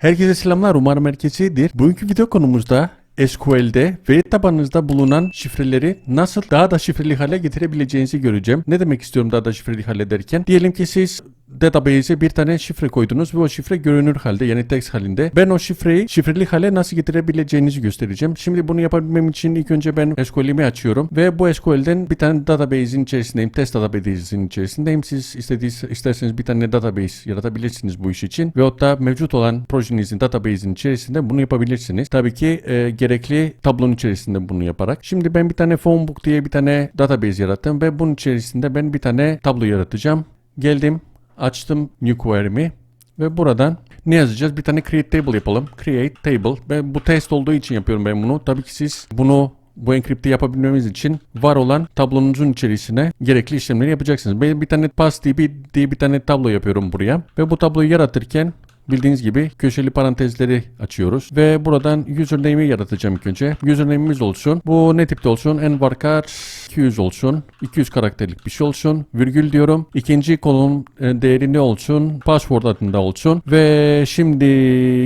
Herkese selamlar. Umarım herkesidir. Bugünkü video konumuzda SQL'de veri tabanınızda bulunan şifreleri nasıl daha da şifreli hale getirebileceğinizi göreceğim. Ne demek istiyorum daha da şifreli hale derken? Diyelim ki siz database'e bir tane şifre koydunuz ve o şifre görünür halde yani text halinde. Ben o şifreyi şifreli hale nasıl getirebileceğinizi göstereceğim. Şimdi bunu yapabilmem için ilk önce ben SQL'imi açıyorum ve bu SQL'den bir tane database'in içerisindeyim. Test database'in içerisindeyim. Siz istediğiniz, isterseniz bir tane database yaratabilirsiniz bu iş için. Ve hatta mevcut olan projenizin database'in içerisinde bunu yapabilirsiniz. Tabii ki e, gerekli tablonun içerisinde bunu yaparak. Şimdi ben bir tane phone book diye bir tane database yarattım ve bunun içerisinde ben bir tane tablo yaratacağım. Geldim, açtım new query'mi ve buradan ne yazacağız? Bir tane create table yapalım. Create table. Ben bu test olduğu için yapıyorum ben bunu. Tabii ki siz bunu bu enkripti yapabilmemiz için var olan tablonuzun içerisine gerekli işlemleri yapacaksınız. Ben bir tane passdb diye bir tane tablo yapıyorum buraya. Ve bu tabloyu yaratırken Bildiğiniz gibi köşeli parantezleri açıyoruz ve buradan username'i yaratacağım ilk önce. Username'imiz olsun. Bu ne tipte olsun? Envarkar 200 olsun. 200 karakterlik bir şey olsun. Virgül diyorum. İkinci kolon e, değeri ne olsun? Password adında olsun. Ve şimdi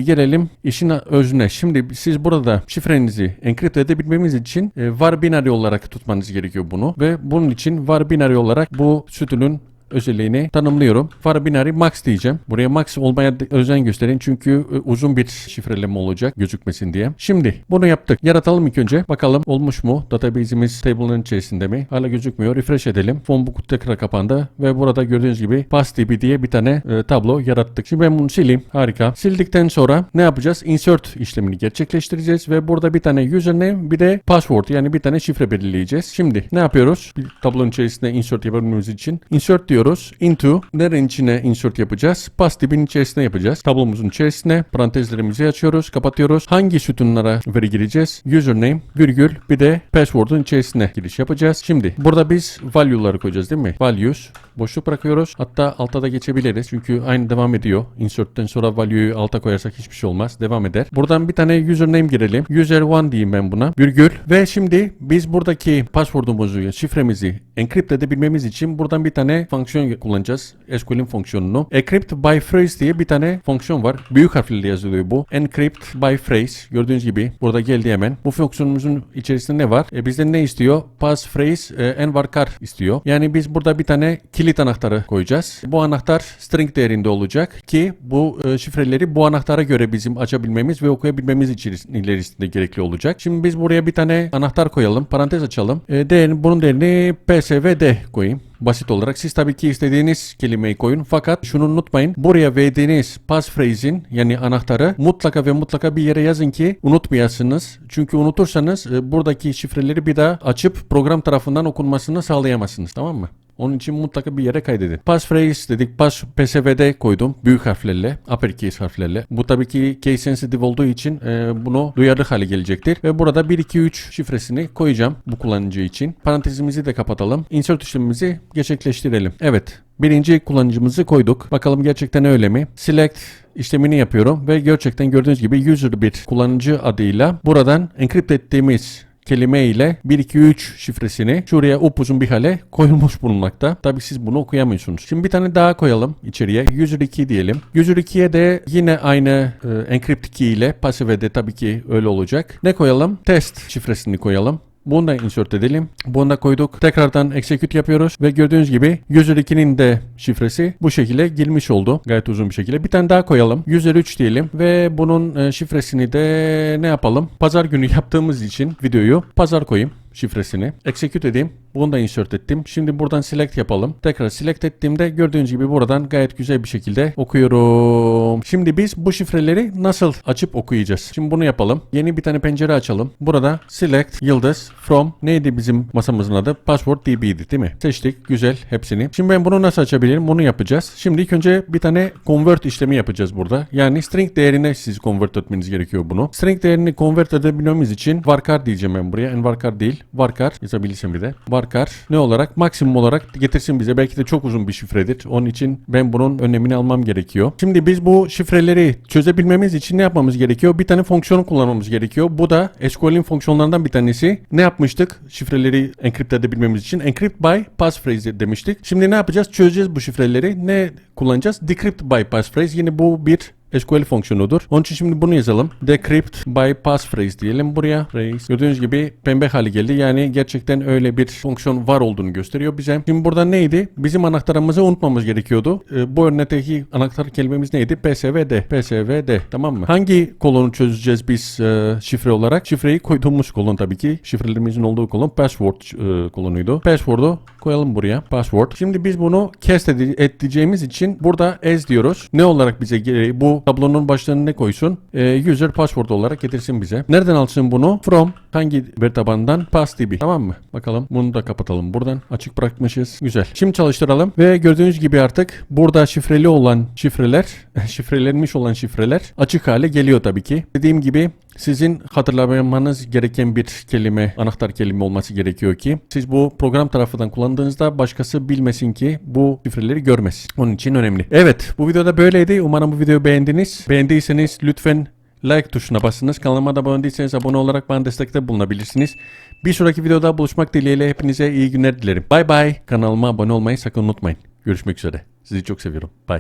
gelelim işin özüne. Şimdi siz burada şifrenizi enkripte edebilmemiz için e, var binary olarak tutmanız gerekiyor bunu. Ve bunun için var binary olarak bu sütunun özelliğini tanımlıyorum. Var binary max diyeceğim. Buraya max olmaya özen gösterin çünkü e, uzun bir şifreleme olacak gözükmesin diye. Şimdi bunu yaptık. Yaratalım ilk önce. Bakalım olmuş mu? Database'imiz table'ın içerisinde mi? Hala gözükmüyor. Refresh edelim. Phonebook tekrar kapandı ve burada gördüğünüz gibi passdb diye bir tane e, tablo yarattık. Şimdi ben bunu sileyim. Harika. Sildikten sonra ne yapacağız? Insert işlemini gerçekleştireceğiz ve burada bir tane username bir de password yani bir tane şifre belirleyeceğiz. Şimdi ne yapıyoruz? Bir tablonun içerisinde insert yapabilmemiz için insert diyoruz. Into nerenin içine insert yapacağız? Passdb'nin içerisine yapacağız. Tablomuzun içerisine parantezlerimizi açıyoruz, kapatıyoruz. Hangi sütunlara veri gireceğiz? Username, virgül bir de password'un içerisine giriş yapacağız. Şimdi burada biz value'ları koyacağız değil mi? Values boşluk bırakıyoruz. Hatta alta da geçebiliriz. Çünkü aynı devam ediyor. Insert'ten sonra value'yu alta koyarsak hiçbir şey olmaz. Devam eder. Buradan bir tane username girelim. User1 diyeyim ben buna. Virgül. Ve şimdi biz buradaki password'umuzu, şifremizi encrypt edebilmemiz için buradan bir tane fonksiyon kullanacağız. SQL'in fonksiyonunu. Encrypt by phrase diye bir tane fonksiyon var. Büyük harflerle yazılıyor bu. Encrypt by phrase. Gördüğünüz gibi burada geldi hemen. Bu fonksiyonumuzun içerisinde ne var? E, bizden ne istiyor? Passphrase e, envarkar istiyor. Yani biz burada bir tane kilit anahtarı koyacağız. Bu anahtar string değerinde olacak ki bu e, şifreleri bu anahtara göre bizim açabilmemiz ve okuyabilmemiz için ilerisinde gerekli olacak. Şimdi biz buraya bir tane anahtar koyalım. Parantez açalım. E, değerini, bunun değerini psvd koyayım basit olarak. Siz tabii ki istediğiniz kelimeyi koyun. Fakat şunu unutmayın. Buraya verdiğiniz passphrase'in yani anahtarı mutlaka ve mutlaka bir yere yazın ki unutmayasınız. Çünkü unutursanız e, buradaki şifreleri bir daha açıp program tarafından okunmasını sağlayamazsınız. Tamam mı? Onun için mutlaka bir yere kaydedin. Passphrase dedik. Pas PSV'de koydum. Büyük harflerle. Uppercase harflerle. Bu tabii ki case sensitive olduğu için e, bunu duyarlı hale gelecektir. Ve burada 1, 2, 3 şifresini koyacağım bu kullanıcı için. Parantezimizi de kapatalım. Insert işlemimizi gerçekleştirelim. Evet. Birinci kullanıcımızı koyduk. Bakalım gerçekten öyle mi? Select işlemini yapıyorum ve gerçekten gördüğünüz gibi user bir kullanıcı adıyla buradan encrypt ettiğimiz kelime ile 123 şifresini şuraya upuzun bir hale koyulmuş bulunmakta. Tabi siz bunu okuyamıyorsunuz. Şimdi bir tane daha koyalım içeriye. User 2 diyelim. User 2'ye de yine aynı e, encrypt key ile pasifede tabii ki öyle olacak. Ne koyalım? Test şifresini koyalım. Bunu da insert edelim. Bunu da koyduk. Tekrardan execute yapıyoruz ve gördüğünüz gibi user 2'nin de şifresi bu şekilde girmiş oldu. Gayet uzun bir şekilde. Bir tane daha koyalım. User 3 diyelim ve bunun e, şifresini de ne yapalım? Pazar günü yaptığımız için videoyu pazar koyayım şifresini. Execute edeyim. Bunu da insert ettim. Şimdi buradan select yapalım. Tekrar select ettiğimde gördüğünüz gibi buradan gayet güzel bir şekilde okuyorum. Şimdi biz bu şifreleri nasıl açıp okuyacağız? Şimdi bunu yapalım. Yeni bir tane pencere açalım. Burada select yıldız from neydi bizim masamızın adı? Password db'di değil mi? Seçtik. Güzel hepsini. Şimdi ben bunu nasıl açabilirim? Bunu yapacağız. Şimdi ilk önce bir tane convert işlemi yapacağız burada. Yani string değerine siz convert etmeniz gerekiyor bunu. String değerini convert edebilmemiz için varkar diyeceğim ben buraya. En varkar değil. Varkar yazabilirsem bir de. Varkar ne olarak? Maksimum olarak getirsin bize. Belki de çok uzun bir şifredir. Onun için ben bunun önlemini almam gerekiyor. Şimdi biz bu şifreleri çözebilmemiz için ne yapmamız gerekiyor? Bir tane fonksiyon kullanmamız gerekiyor. Bu da SQL'in fonksiyonlarından bir tanesi. Ne yapmıştık? Şifreleri encrypt edebilmemiz için. Encrypt by passphrase demiştik. Şimdi ne yapacağız? Çözeceğiz bu şifreleri. Ne kullanacağız? Decrypt by passphrase. Yine bu bir SQL fonksiyonudur. Onun için şimdi bunu yazalım. Decrypt by passphrase diyelim buraya. Phrase. Gördüğünüz gibi pembe hali geldi. Yani gerçekten öyle bir fonksiyon var olduğunu gösteriyor bize. Şimdi burada neydi? Bizim anahtarımızı unutmamız gerekiyordu. Ee, bu örnekteki anahtar kelimemiz neydi? PSVD. PSVD. Tamam mı? Hangi kolonu çözeceğiz biz e, şifre olarak? Şifreyi koyduğumuz kolon tabii ki. Şifrelerimizin olduğu kolon password e, kolonuydu. Password'u koyalım buraya. Password. Şimdi biz bunu cast ede- edeceğimiz için burada as diyoruz. Ne olarak bize gere- bu tablonun başlığına ne koysun? E, user password olarak getirsin bize. Nereden alsın bunu? From hangi veri tabanından? PassDB. Tamam mı? Bakalım. Bunu da kapatalım buradan. Açık bırakmışız. Güzel. Şimdi çalıştıralım ve gördüğünüz gibi artık burada şifreli olan şifreler, şifrelenmiş olan şifreler açık hale geliyor tabii ki. Dediğim gibi sizin hatırlamanız gereken bir kelime, anahtar kelime olması gerekiyor ki siz bu program tarafından kullandığınızda başkası bilmesin ki bu şifreleri görmez. Onun için önemli. Evet, bu videoda böyleydi. Umarım bu videoyu beğendiniz. Beğendiyseniz lütfen like tuşuna basınız. Kanalıma da abone değilseniz abone olarak bana destekte bulunabilirsiniz. Bir sonraki videoda buluşmak dileğiyle hepinize iyi günler dilerim. Bay bay. Kanalıma abone olmayı sakın unutmayın. Görüşmek üzere. Sizi çok seviyorum. Bye.